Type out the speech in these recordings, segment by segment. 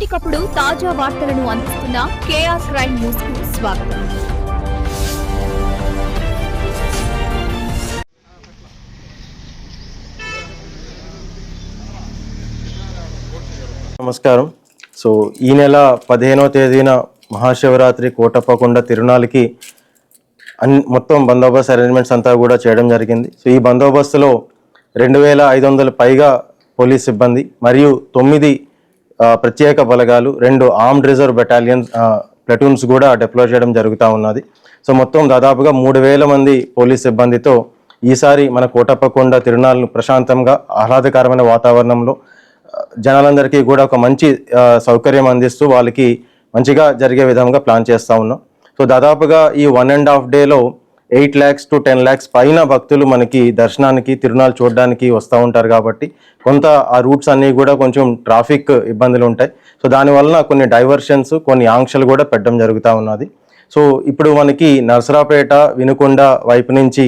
ఎప్పటికప్పుడు తాజా వార్తలను అందిస్తున్న కేఆర్ క్రైమ్ న్యూస్కు స్వాగతం. నమస్కారం. సో ఈ నెల పదిహేనవ తేదీన మహాశివరాత్రి కోటప్పకొండ తిరునాళ్ళకి అన్ మొత్తం బందోబస్తు అరేంజ్మెంట్స్ అంతా కూడా చేయడం జరిగింది. సో ఈ బందోబస్తులో రెండు వేల ఐదు వందల పైగా పోలీస్ సిబ్బంది మరియు తొమ్మిది ప్రత్యేక బలగాలు రెండు ఆర్మ్డ్ రిజర్వ్ బెటాలియన్ ప్లటూన్స్ కూడా డిప్లాయ్ చేయడం జరుగుతూ ఉన్నది. సో మొత్తం దాదాపుగా మూడు వేల మంది పోలీస్ సిబ్బందితో ఈసారి మన కోటప్పకొండ తిరునాళ్ళను ప్రశాంతంగా ఆహ్లాదకరమైన వాతావరణంలో జనాలందరికీ కూడా ఒక మంచి సౌకర్యం అందిస్తూ వాళ్ళకి మంచిగా జరిగే విధంగా ప్లాన్ చేస్తూ ఉన్నాం. సో దాదాపుగా ఈ వన్ అండ్ హాఫ్ డేలో eight lakhs to ten lakhs పైన భక్తులు మనకి దర్శనానికి తిరునాళ్ళు చూడడానికి వస్తూ ఉంటారు కాబట్టి కొంత ఆ రూట్స్ అన్నీ కూడా కొంచెం ట్రాఫిక్ ఇబ్బందులు ఉంటాయి. సో దానివల్ల కొన్ని డైవర్షన్స్ కొన్ని ఆంక్షలు కూడా పెట్టడం జరుగుతూ ఉన్నది. సో ఇప్పుడు మనకి నరసరాపేట వినుకొండ వైపు నుంచి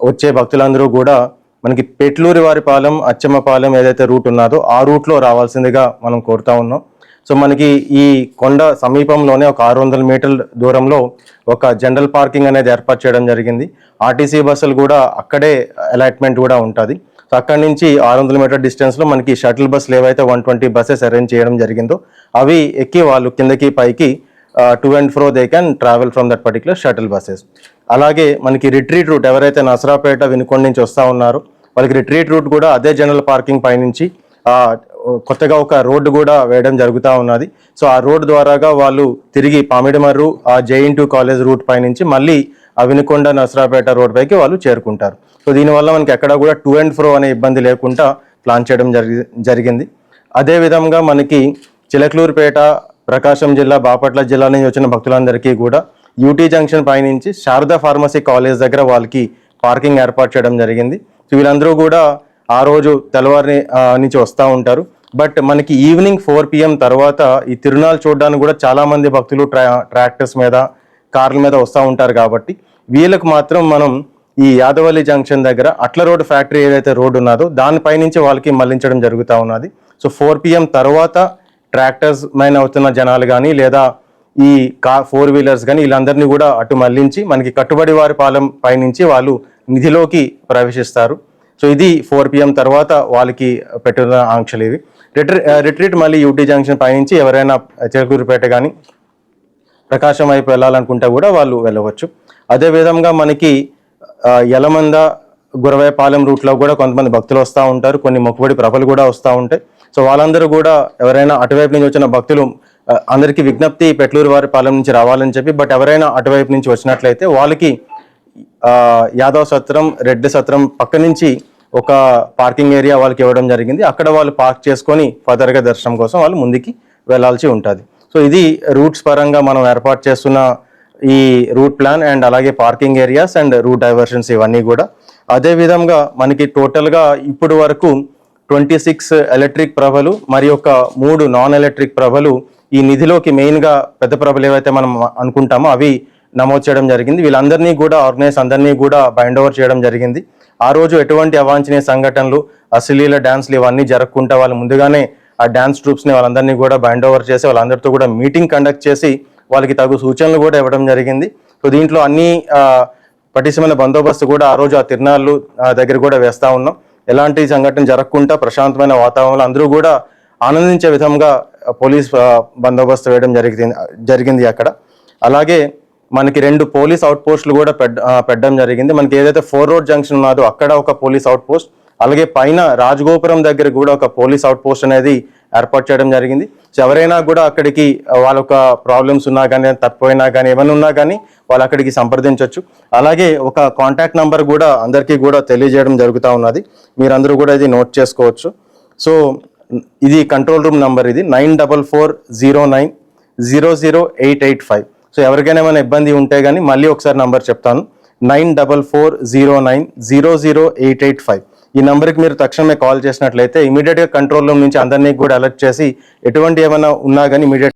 వచ్చే భక్తులందరూ కూడా మనకి పెట్లూరి వారిపాలెం అచ్చమ్మపాలెం ఏదైతే రూట్ ఉన్నదో ఆ రూట్లో రావాల్సిందిగా మనం కోరుతా ఉన్నాం. సో మనకి ఈ కొండ సమీపంలోనే ఒక ఆరు వందల మీటర్ల దూరంలో ఒక జనరల్ పార్కింగ్ అనేది ఏర్పాటు చేయడం జరిగింది. ఆర్టీసీ బస్సులు కూడా అక్కడే అలాట్మెంట్ కూడా ఉంటుంది. సో అక్కడి నుంచి ఆరు వందల మీటర్ డిస్టెన్స్లో మనకి షటిల్ బస్సులు ఏవైతే వన్ ట్వంటీ బస్సెస్ అరేంజ్ చేయడం జరిగిందో అవి ఎక్కి వాళ్ళు కిందకి పైకి to and fro they can travel from that particular shuttle buses అలాగే మనకి రిట్రీట్ రూట్ ఎవరైతే నసరాపేట వినుకొండ నుంచి వస్తూ ఉన్నారో వాళ్ళకి రిట్రీట్ రూట్ కూడా అదే జనరల్ పార్కింగ్ పైనుంచి కొత్తగా ఒక రోడ్డు కూడా వేయడం జరుగుతూ ఉన్నది. సో ఆ రోడ్డు ద్వారాగా వాళ్ళు తిరిగి పామిడిమర్రు ఆ జేఎన్ టూ కాలేజ్ రూట్ పైనుంచి మళ్ళీ అవినకొండ నసరాపేట రోడ్ పైకి వాళ్ళు చేరుకుంటారు. సో దీనివల్ల మనకి ఎక్కడ కూడా టూ అండ్ ఫ్రో అనే ఇబ్బంది లేకుండా ప్లాన్ చేయడం జరిగి జరిగింది. అదే విధంగా మనకి చిలకలూరుపేట ప్రకాశం జిల్లా బాపట్ల జిల్లా నుంచి వచ్చిన భక్తులందరికీ కూడా యూటీ జంక్షన్ పైనుంచి శారదా ఫార్మసీ కాలేజ్ దగ్గర వాళ్ళకి పార్కింగ్ ఏర్పాటు చేయడం జరిగింది. సో వీళ్ళందరూ కూడా ఆ రోజు తెల్లవారి నుంచి వస్తూ ఉంటారు. బట్ మనకి ఈవినింగ్ ఫోర్ పిఎం తర్వాత ఈ తిరునాళ్ళు చూడడానికి కూడా చాలామంది భక్తులు ట్రా ట్రాక్టర్స్ మీద కార్ల మీద వస్తూ ఉంటారు కాబట్టి వీళ్ళకు మాత్రం మనం ఈ యాదవల్లి జంక్షన్ దగ్గర అట్ల రోడ్ ఫ్యాక్టరీ ఏదైతే రోడ్ ఉన్నదో దానిపై నుంచి వాళ్ళకి మళ్ళించడం జరుగుతూ ఉన్నది. సో ఫోర్ పిఎం తర్వాత ట్రాక్టర్స్ మైన అవుతున్న జనాలు కానీ లేదా ఈ కా ఫోర్ వీలర్స్ కానీ వీళ్ళందరినీ కూడా అటు మళ్ళించి మనకి కట్టుబడి వారి పాలెం పైనుంచి వాళ్ళు నిధిలోకి ప్రవేశిస్తారు. సో ఇది ఫోర్ పిఎం తర్వాత వాళ్ళకి పెట్టిన ఆంక్షలు ఇవి. రిట్రీ రిట్రీట్ మళ్ళీ యూటీ జంక్షన్ పైనుంచి ఎవరైనా చిలకూరుపేట కానీ ప్రకాశం వైపు వెళ్ళాలనుకుంటే కూడా వాళ్ళు వెళ్ళవచ్చు. అదే విధంగా మనకి యలమంద గురవేపాలెం రూట్లో కూడా కొంతమంది భక్తులు వస్తూ ఉంటారు. కొన్ని మొక్కుబడి ప్రభలు కూడా వస్తూ ఉంటాయి. సో వాళ్ళందరూ కూడా ఎవరైనా అటువైపు నుంచి వచ్చిన భక్తులు అందరికీ విజ్ఞప్తి పెట్లూరు వారి పాలెం నుంచి రావాలని చెప్పి బట్ ఎవరైనా అటువైపు నుంచి వచ్చినట్లయితే వాళ్ళకి యాదవ యాదవ్ సత్రం రెడ్డి సత్రం పక్క నుంచి ఒక పార్కింగ్ ఏరియా వాళ్ళకి ఇవ్వడం జరిగింది. అక్కడ వాళ్ళు పార్క్ చేసుకొని ఫర్దర్గా దర్శనం కోసం వాళ్ళు ముందుకి వెళ్ళాల్సి ఉంటుంది. సో ఇది రూట్స్ పరంగా మనం ఏర్పాటు చేస్తున్న ఈ రూట్ ప్లాన్ అండ్ అలాగే parking areas and route diversions ఇవన్నీ కూడా. అదే విధంగా మనకి టోటల్గా ఇప్పుడు వరకు ట్వంటీ సిక్స్ ఎలక్ట్రిక్ ప్రభలు మరి ఒక మూడు నాన్ ఎలక్ట్రిక్ ప్రభలు ఈ నిధిలోకి మెయిన్గా పెద్ద ప్రభలు ఏవైతే మనం అనుకుంటామో అవి నమోదు చేయడం జరిగింది. వీళ్ళందరినీ కూడా ఆర్గనైజ్ అందరినీ కూడా బైండ్ ఓవర్ చేయడం జరిగింది. ఆ రోజు ఎటువంటి అవాంఛనీయ సంఘటనలు అశ్లీల డ్యాన్స్లు ఇవన్నీ జరగకుండా వాళ్ళు ముందుగానే ఆ డ్యాన్స్ ట్రూప్స్ని వాళ్ళందరినీ కూడా బ్యాండ్ ఓవర్ చేసి వాళ్ళందరితో కూడా మీటింగ్ కండక్ట్ చేసి వాళ్ళకి తగు సూచనలు కూడా ఇవ్వడం జరిగింది. సో దీంట్లో అన్ని పటిష్టమైన బందోబస్తు కూడా ఆ రోజు ఆ తిరునాళ్ళు ఆ, దగ్గర కూడా వేస్తూ ఉన్నాం. ఎలాంటి సంఘటన జరగకుండా ప్రశాంతమైన వాతావరణంలో అందరూ కూడా ఆనందించే విధంగా పోలీస్ బందోబస్తు వేయడం జరిగింది జరిగింది అక్కడ. అలాగే మనకి రెండు పోలీస్ అవుట్ పోస్టులు కూడా పెడ్ పెట్టడం జరిగింది. మనకి ఏదైతే ఫోర్ రోడ్ జంక్షన్ ఉన్నదో అక్కడ ఒక పోలీస్ అవుట్ పోస్ట్ అలాగే పైన రాజగోపురం దగ్గర కూడా ఒక పోలీస్ అవుట్ పోస్ట్ అనేది ఏర్పాటు చేయడం జరిగింది. సో ఎవరైనా కూడా అక్కడికి వాళ్ళ ఒక ప్రాబ్లమ్స్ ఉన్నా కానీ తప్పిపోయినా కానీ ఏమైనా ఉన్నా కానీ వాళ్ళు అక్కడికి సంప్రదించవచ్చు అలాగే ఒక కాంటాక్ట్ నెంబర్ కూడా అందరికీ కూడా తెలియజేయడం జరుగుతూ ఉన్నది. మీరందరూ కూడా ఇది నోట్ చేసుకోవచ్చు. సో ఇది కంట్రోల్ రూమ్ నెంబర్ ఇది nine double four zero nine zero zero eight eight five. So ఎవరికైనా ఏమైనా ఇబ్బంది ఉంటే కానీ మళ్ళీ ఒకసారి నంబర్ చెప్తాను. Nine double four zero nine zero zero eight eight five. ఈ నెంబర్కి మీరు తక్షణమే కాల్ చేసినట్లయితే ఇమీడియట్గా కంట్రోల్ రూమ్ నుంచి అందరినీ కూడా అలర్ట్ చేసి ఎటువంటి ఏమైనా ఉన్నా కానీ ఇమీడియట్